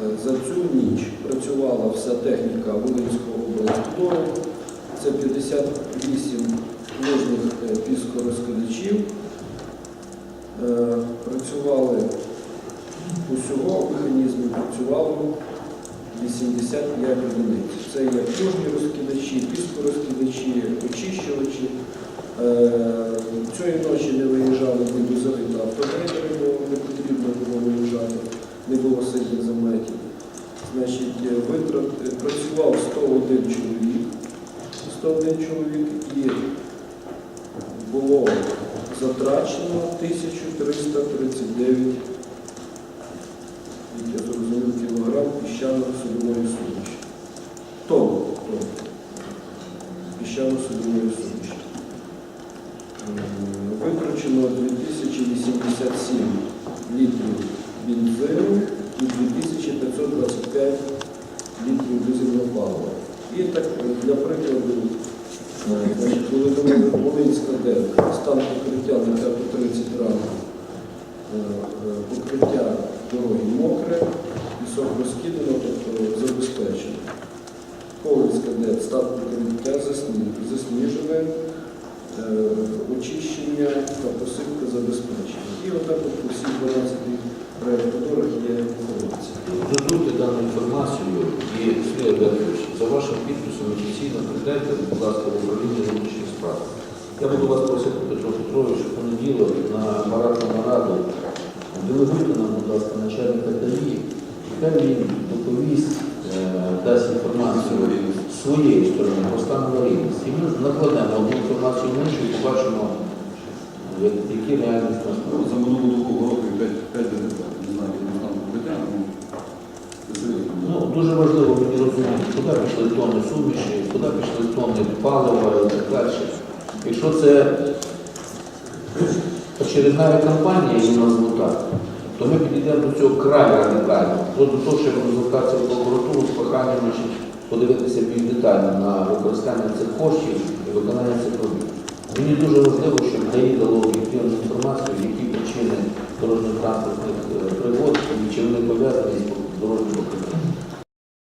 За цю ніч працювала вся техніка Волинського облавтодору. Це 58 нижніх е, піскорозкидачів. Е, Працювали усього в механізмі працювало 85 одиниць. Це є плужні розкидачі, піскорозкидачі, очищувачі. Е, Цієї ночі не виїжджали ні дозори та автомобілі, бо не потрібно було виїжджати, не було сильних заметів. Значить, е, витрат е, працював 101 чоловік, 101 чоловік і було затрачено 1339 як я зрозумів, кілограм піщано-солової суміші. Тонн, тонн. Піщано-солової суміші. М, Витрачено 2087 літрів бензину і 2525 літрів дизельного палива. І так, для прикладу, Володимир Волинська ДЕК, стан покриття на 5.30 ранку. Е, е, Покриття дороги мокре, пісок розкидано, тобто забезпечено. Ковальська ДЕК, стан покриття засніжене, е, очищення та посипка забезпечена. І отак от всіх 12 проєктодорах є інформація. Дану інформацію і Сергій Олегович, за вашим підписом офіційно передайте, будь ласка, в управління внутрішніх справ. Я буду вас просити, Петро Петрович, в понеділок на маратну нараду делегуйте нам, будь ласка, начальника ДАІ, хай він доповість, е, дасть інформацію своєї сторони, про стан аварійності. І ми накладемо одну інформацію в іншу і побачимо, які реальність нас Ну, За минулого року дуже важливо мені розуміти, куди пішли тонни суміші, куди пішли тонни палива і так далі. Якщо це очередна кампанія, і назву так, то ми підійдемо до цього край радикально. До того, що звертатися в прокуратуру з проханням подивитися більш детально на використання цих коштів і виконання цих робіт. Мені дуже важливо, щоб дало об'єктивну інформацію, які причини дорожньо-транспортних е, пригод і чи вони пов'язані з дорожнім покриттям.